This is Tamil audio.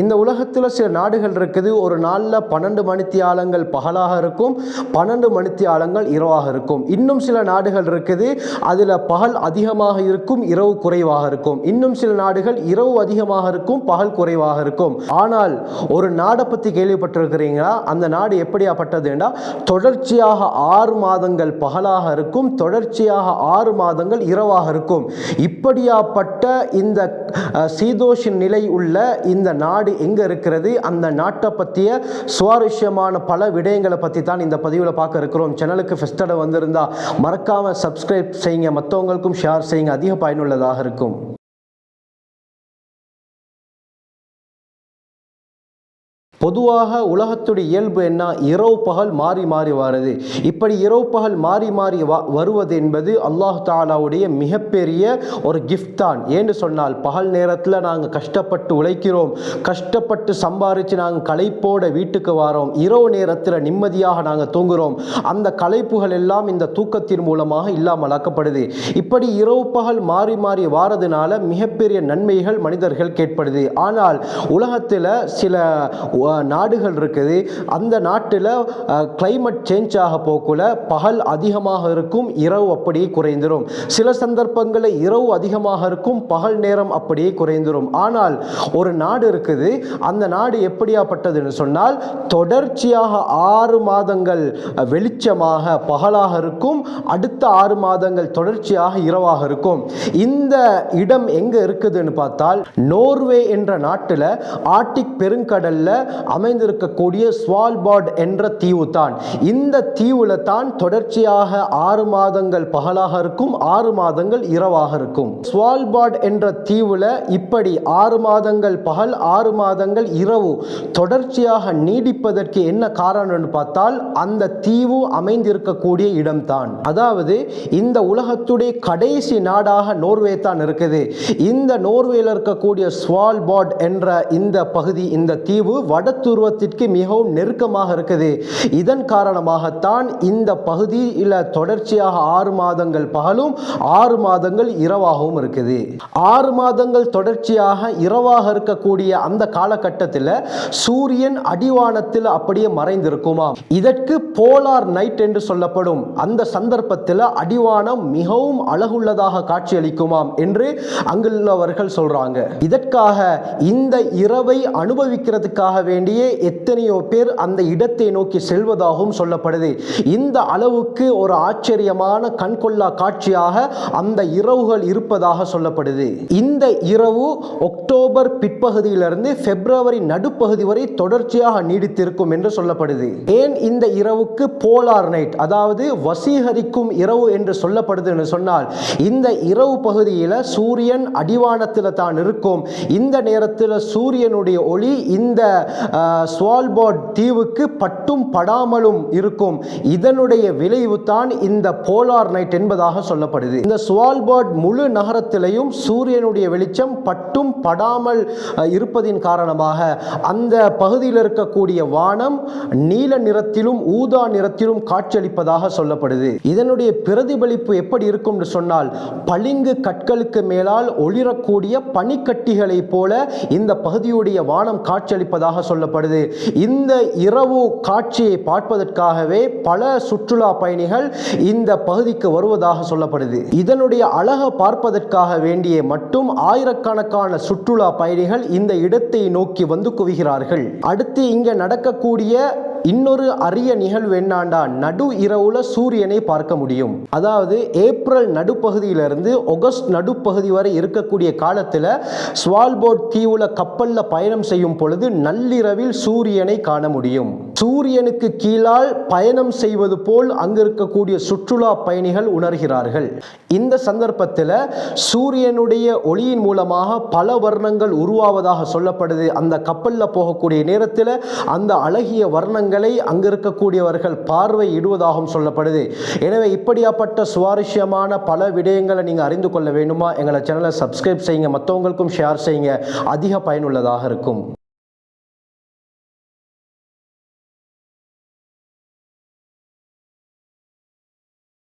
இந்த உலகத்தில் சில நாடுகள் இருக்குது. ஒரு நாளில் பன்னெண்டு மணித்தியாலங்கள் பகலாக இருக்கும். பன்னெண்டு மணித்தியாலங்கள் இரவாக இருக்கும். இன்னும் சில நாடுகள் இருக்குது. அதில் பகல் அதிகமாக இருக்கும் இரவு குறைவாக இருக்கும். இன்னும் சில நாடுகள் இரவு அதிகமாக இருக்கும் பகல் குறைவாக இருக்கும். ஆனால் ஒரு நாடை பற்றி கேள்விப்பட்டிருக்கிறீங்களா? அந்த நாடு எப்படியாப்பட்டதுன்னா தொடர்ச்சியாக ஆறு மாதங்கள் பகலாக இருக்கும் தொடர்ச்சியாக ஆறு மாதங்கள் இரவாக இருக்கும். இப்படியாப்பட்ட இந்த சீதோஷின் சீதோஷ நிலை உள்ள இந்த நாடு எங்கே இருக்கிறது அந்த நாட்டை பற்றிய சுவாரஸ்யமான பல விடயங்களை பற்றி தான் இந்த பதிவில் பார்க்க இருக்கிறோம். சேனலுக்கு ஃபஸ்ட்டோட வந்திருந்தால் மறக்காமல் சப்ஸ்கிரைப் செய்யுங்க. மற்றவங்களுக்கும் ஷேர் செய்யுங்க. அதிக பயனுள்ளதாக இருக்கும். பொதுவாக உலகத்துடைய இயல்பு என்ன? இரவு பகல் மாறி மாறி வருது. இப்படி இரவு பகல் மாறி மாறி வருவது என்பது அல்லாஹ் தாலாவுடைய மிகப்பெரிய ஒரு கிஃப்ட் தான். ஏன்னு சொன்னால் பகல் நேரத்தில் நாங்கள் கஷ்டப்பட்டு உழைக்கிறோம். கஷ்டப்பட்டு சம்பாரித்து நாங்கள் களைப்போட வீட்டுக்கு வரோம். இரவு நேரத்தில் நிம்மதியாக நாங்கள் தூங்குகிறோம் அந்த களைப்புகள் எல்லாம் இந்த தூக்கத்தின் மூலமாக இல்லாமல் ஆக்கப்படுது. இப்படி இரவு பகல் மாறி மாறி வாரதுனால மிகப்பெரிய நன்மைகள் மனிதர்கள் கேட்படுது. ஆனால் உலகத்தில் சில நாடுகள் இருக்குது. அந்த நாட்டில் கிளைமேட் சேஞ்ச் ஆக போக்குல பகல் அதிகமாக இருக்கும் இரவு அப்படியே குறைந்துடும் சில சந்தர்ப்பங்களில் இரவு அதிகமாக இருக்கும் பகல் நேரம் அப்படியே குறைந்துடும் ஆனால் ஒரு நாடு இருக்குது. அந்த நாடு எப்படியாப்பட்டதுன்னு சொன்னால் தொடர்ச்சியாக ஆறு மாதங்கள் வெளிச்சமாக பகலாக இருக்கும் அடுத்த ஆறு மாதங்கள் தொடர்ச்சியாக இரவாக இருக்கும். இந்த இடம் எங்க இருக்குதுன்னு பார்த்தால் நோர்வே என்ற நாட்டில் ஆர்டிக் பெருங்கடல்ல அமைந்திருக்கக்கூடிய ஸ்வால்பார்ட் என்ற தீவு தான். இந்த தீவுல தான் தொடர்ச்சியாக ஆறு மாதங்கள் பகலாக இருக்கும் ஆறு மாதங்கள் இரவாக இருக்கும். ஸ்வால்பார்ட் என்ற தீவுல இப்படி ஆறு மாதங்கள் பகல் ஆறு மாதங்கள் இரவு தொடர்ச்சியாக நீடிப்பதற்கு என்ன காரணம்னு பார்த்தால் அந்த தீவு அமைந்திருக்கக்கூடிய இடம்தான் அதாவது இந்த உலகத்துடைய கடைசி நாடாக நோர்வே தான் இருக்குது. இந்த நோர்வேல இருக்கக்கூடிய ஸ்வால்பார்ட் என்ற இந்த பகுதி இந்த தீவு வட வடத்துருவத்திற்கு மிகவும் நெருக்கமாக இருக்குது. இதன் காரணமாகத்தான் இந்த பகுதியில் தொடர்ச்சியாக ஆறு மாதங்கள் பகலும் ஆறு மாதங்கள் இரவாகவும் இருக்குது. ஆறு மாதங்கள் தொடர்ச்சியாக இரவாக இருக்கக்கூடிய அந்த காலகட்டத்தில் சூரியன் அடிவானத்தில் அப்படியே மறைந்திருக்குமாம் இதற்கு போலார் நைட் என்று சொல்லப்படும் அந்த சந்தர்ப்பத்தில் அடிவானம் மிகவும் அழகுள்ளதாக காட்சியளிக்குமாம் என்று அங்குள்ளவர்கள் சொல்றாங்க. இதற்காக இந்த இரவை அனுபவிக்கிறதுக்காக வேண்டிய எத்தனையோ பேர் அந்த இடத்தை நோக்கி செல்வதாகவும் சொல்லப்படுது. இந்த அளவுக்கு ஒரு ஆச்சரியமான கண்கொள்ளா காட்சியாக அந்த இரவுகள் இருப்பதாக சொல்லப்படுது. இந்த இரவு அக்டோபர் பிற்பகுதியிலிருந்து பிப்ரவரி நடுப்பகுதி வரை தொடர்ச்சியாக நீடித்திருக்கும் என்று சொல்லப்படுது. ஏன் இந்த இரவுக்கு போலார் நைட் அதாவது வசீகரிக்கும் இரவு என்று சொல்லப்படுது என்று சொன்னால் இந்த இரவு பகுதியில் சூரியன் அடிவானத்தில் தான் இருக்கும். இந்த நேரத்தில் சூரியனுடைய ஒளி இந்த ஸ்வால்பார்ட் தீவுக்கு பட்டும் படாமலும் இருக்கும். இதனுடைய விளைவு தான் இந்த போலார் நைட் என்பதாக சொல்லப்படுது. இந்த ஸ்வால்பார்ட் முழு நகரத்திலையும் சூரியனுடைய வெளிச்சம் பட்டும் படாமல் இருப்பதின் காரணமாக அந்த பகுதியில் இருக்கக்கூடிய வானம் நீல நிறத்திலும் ஊதா நிறத்திலும் காட்சியளிப்பதாக சொல்லப்படுது. இதனுடைய பிரதிபலிப்பு எப்படி இருக்கும் சொன்னால் பளிங்கு கற்களுக்கு மேலால் ஒளிரக்கூடிய பனிக்கட்டிகளை போல இந்த பகுதியுடைய வானம் காட்சியளிப்பதாக சொல்ல சொல்லப்படுது. இந்த இரவு காட்சியை பார்ப்பதற்காகவே பல சுற்றுலா பயணிகள் இந்த பகுதிக்கு வருவதாக சொல்லப்படுது. இதனுடைய அழக பார்ப்பதற்காக வேண்டிய மட்டும் ஆயிரக்கணக்கான சுற்றுலா பயணிகள் இந்த இடத்தை நோக்கி வந்து குவிகிறார்கள். அடுத்து இங்க நடக்கக்கூடிய இன்னொரு அரிய நிகழ்வு என்னாண்டா? நடு இரவுல சூரியனை பார்க்க முடியும். அதாவது ஏப்ரல் நடுப்பகுதியிலிருந்து ஆகஸ்ட் நடுப்பகுதி வரை இருக்கக்கூடிய காலத்தில் ஸ்வால்போர்ட் தீவுல கப்பலில் பயணம் செய்யும் பொழுது நள்ளிரவில் சூரியனை காண முடியும். சூரியனுக்கு கீழால் பயணம் செய்வது போல் அங்கு இருக்கக்கூடிய சுற்றுலா பயணிகள் உணர்கிறார்கள். இந்த சந்தர்ப்பத்தில் சூரியனுடைய ஒளியின் மூலமாக பல வர்ணங்கள் உருவாவதாக சொல்லப்படுது. அந்த கப்பலில் போகக்கூடிய நேரத்தில் அந்த அழகிய வர்ணங்களை அங்கு இருக்கக்கூடியவர்கள் பார்வையிடுவதாகவும் சொல்லப்படுது. எனவே இப்படியாப்பட்ட சுவாரஸ்யமான பல விடயங்களை நீங்கள் அறிந்து கொள்ள வேண்டுமா? எங்களை சேனலை சப்ஸ்கிரைப் செய்யுங்க. மற்றவங்களுக்கும் ஷேர் செய்யுங்க. அதிக பயனுள்ளதாக இருக்கும்.